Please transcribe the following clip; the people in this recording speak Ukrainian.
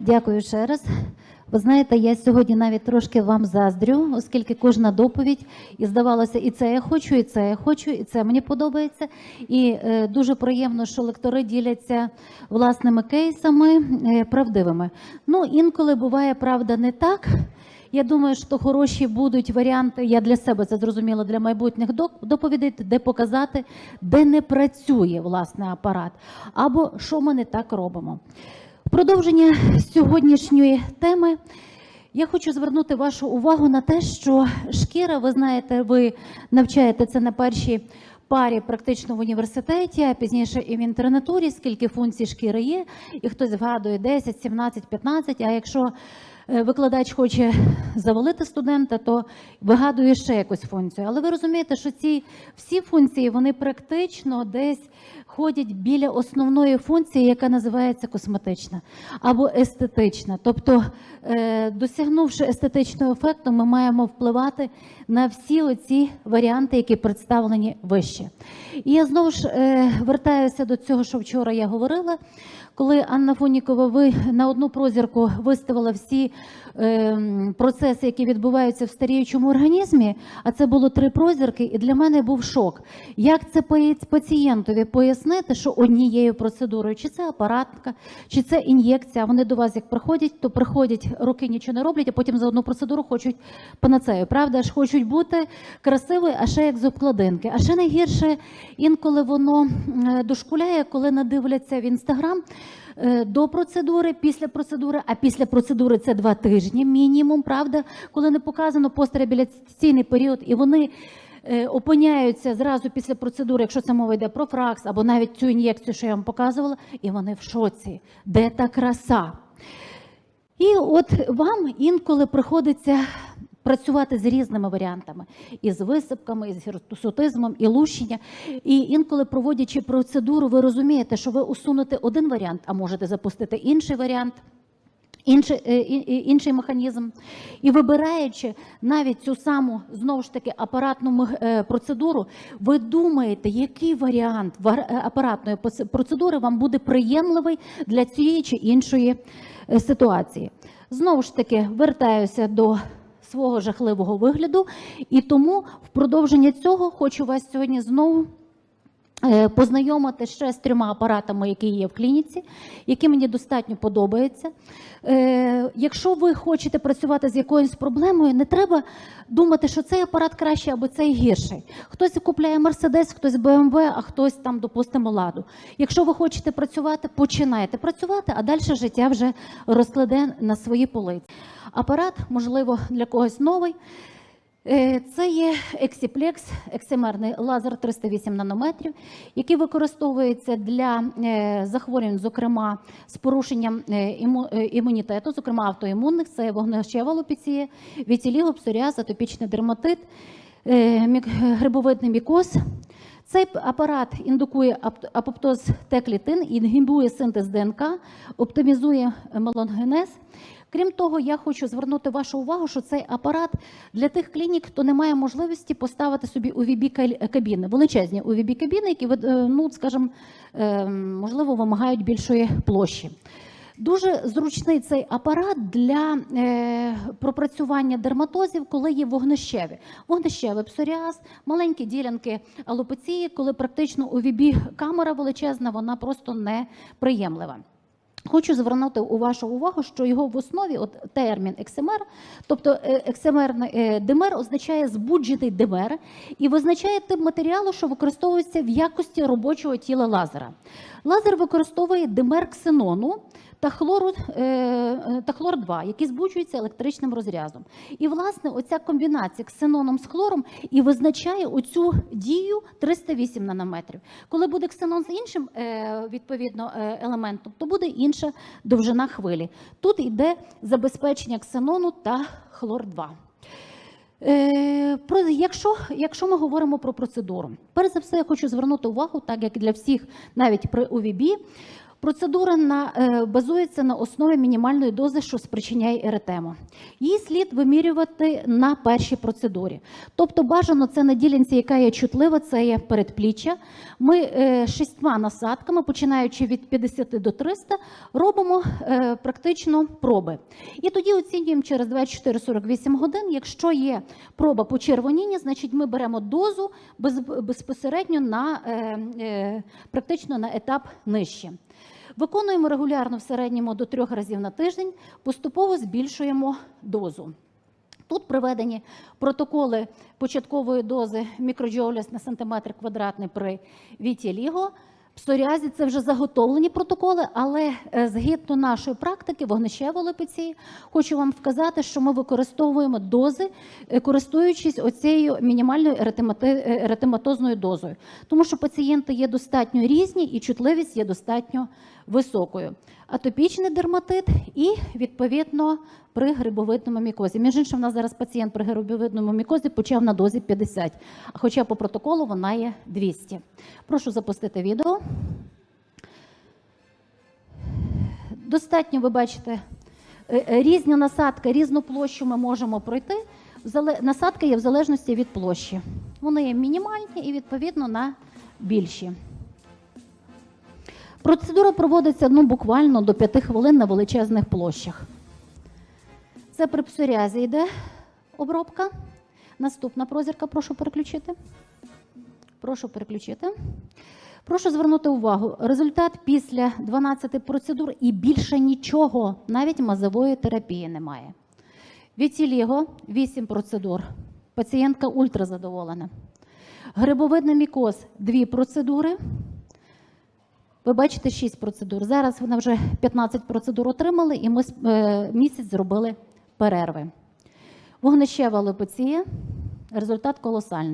Дякую ще раз. Ви знаєте, я сьогодні навіть трошки вам заздрю, оскільки кожна доповідь і здавалося, і це я хочу, і це я хочу, і це мені подобається. І е, дуже приємно, що лектори діляться власними кейсами е, правдивими. Ну інколи буває правда не так. Я думаю, що хороші будуть варіанти. Я для себе це зрозуміла для майбутніх доп- доповідей, де показати, де не працює власне апарат, або що ми не так робимо. Продовження сьогоднішньої теми. Я хочу звернути вашу увагу на те, що шкіра, ви знаєте, ви навчаєте це на першій парі практично в університеті, а пізніше і в інтернатурі, скільки функцій шкіри є, і хтось згадує 10, 17, 15, а якщо викладач хоче завалити студента, то вигадує ще якусь функцію. Але ви розумієте, що ці всі функції вони практично десь ходять біля основної функції, яка називається косметична або естетична. Тобто, е, досягнувши естетичного ефекту, ми маємо впливати на всі оці варіанти, які представлені вище. І я знову ж е, вертаюся до цього, що вчора я говорила. Коли Анна Фонікова ви на одну прозірку виставила всі е, процеси, які відбуваються в старіючому організмі, а це було три прозірки, і для мене був шок. Як це пацієнтові пояснити, що однією процедурою, чи це апаратка, чи це ін'єкція, вони до вас як приходять, то приходять, роки нічого не роблять, а потім за одну процедуру хочуть панацею. Правда ж, хочуть бути красивою, а ще як з обкладинки. А ще найгірше інколи воно дошкуляє, коли надивляться в інстаграм до процедури, після процедури, а після процедури це два тижні мінімум, правда, коли не показано постреабілітаційний період, і вони е, опиняються зразу після процедури, якщо це мова йде про фракс або навіть цю ін'єкцію, що я вам показувала, і вони в шоці. Де та краса? І от вам інколи приходиться працювати з різними варіантами, і з висипками, і з гірсутизмом, і лущення. І інколи, проводячи процедуру, ви розумієте, що ви усунете один варіант, а можете запустити інший варіант. Інший, е, інший механізм, і вибираючи навіть цю саму знову ж таки апаратну е, процедуру, ви думаєте, який варіант е, апаратної процедури вам буде приємливий для цієї чи іншої ситуації. Знову ж таки, вертаюся до свого жахливого вигляду, і тому в продовження цього хочу вас сьогодні знову познайомити ще з трьома апаратами, які є в клініці, які мені достатньо подобаються. Е, Якщо ви хочете працювати з якоюсь проблемою, не треба думати, що цей апарат кращий або цей гірший. Хтось купляє Мерседес, хтось БМВ, а хтось там, допустимо, ладу. Якщо ви хочете працювати, починайте працювати, а далі життя вже розкладе на свої полиці. Апарат, можливо, для когось новий. Е, Це є ексіплекс, ексимерний лазер 308 нанометрів, який використовується для е, захворювань, зокрема з порушенням е, іму- імунітету, зокрема автоімунних, це вогнищева лопеція, вітіліго, псоріаз, атопічний дерматит, грибовидний мікоз. Цей апарат індукує ап- апоптоз Т-клітин, інгібує синтез ДНК, оптимізує мелангенез. Крім того, я хочу звернути вашу увагу, що цей апарат для тих клінік, хто не має можливості поставити собі увб кабіни, величезні увб кабіни, які е, ну, скажімо, е, можливо вимагають більшої площі. Дуже зручний цей апарат для е, пропрацювання дерматозів, коли є вогнищеві. Вогнищевий псоріаз, маленькі ділянки алопеції, коли практично УВБ камера величезна, вона просто неприємлива. Хочу звернути у вашу увагу, що його в основі от термін ексемер, тобто е, ексемерний е, димер означає збуджений димер і визначає тип матеріалу, що використовується в якості робочого тіла лазера. Лазер використовує димер ксенону та хлору е, е, та хлор 2 які збуджуються електричним розрядом. І власне оця комбінація ксеноном з хлором і визначає оцю дію 308 нанометрів. Коли буде ксенон з іншим е, відповідно елементом, то буде інша довжина хвилі. Тут йде забезпечення ксенону та хлор 2 Е, про якщо, якщо ми говоримо про процедуру, перш за все, я хочу звернути увагу, так як для всіх, навіть при УВБ, Процедура на, е, базується на основі мінімальної дози, що спричиняє еретему. Її слід вимірювати на першій процедурі. Тобто бажано це на ділянці, яка є чутлива, це є передпліччя. Ми е, шістьма насадками, починаючи від 50 до 300, робимо е, практично проби. І тоді оцінюємо через 24-48 годин. Якщо є проба почервоніння, значить ми беремо дозу без, безпосередньо на практично на етап нижче. Виконуємо регулярно в середньому до трьох разів на тиждень, поступово збільшуємо дозу. Тут приведені протоколи початкової дози мікроджоуляс на сантиметр квадратний при вітіліго. В псоріазі це вже заготовлені протоколи, але е, згідно нашої практики вогнищевої лепеції, хочу вам вказати, що ми використовуємо дози, е, користуючись оцією мінімальною еретематозною дозою, тому що пацієнти є достатньо різні і чутливість є достатньо високою. Атопічний дерматит і відповідно при грибовидному мікозі. Між іншим, у нас зараз пацієнт при грибовидному мікозі почав на дозі 50, хоча по протоколу вона є 200. Прошу запустити відео. Достатньо, ви бачите, е, е, різні насадки, різну площу ми можемо пройти. Насадки є в залежності від площі. Вони є мінімальні і відповідно на більші. Процедура проводиться ну, буквально до 5 хвилин на величезних площах. Це при псоріазі йде обробка. Наступна прозірка, прошу переключити. Прошу переключити. Прошу звернути увагу. Результат після 12 процедур і більше нічого, навіть мазової терапії немає. Вітіліго 8 процедур. Пацієнтка ультразадоволена. Грибовидний мікоз 2 процедури. Ви бачите 6 процедур. Зараз вона вже 15 процедур отримали, і ми е, місяць зробили перерви. Вогнищева лепоція, Результат колосальний.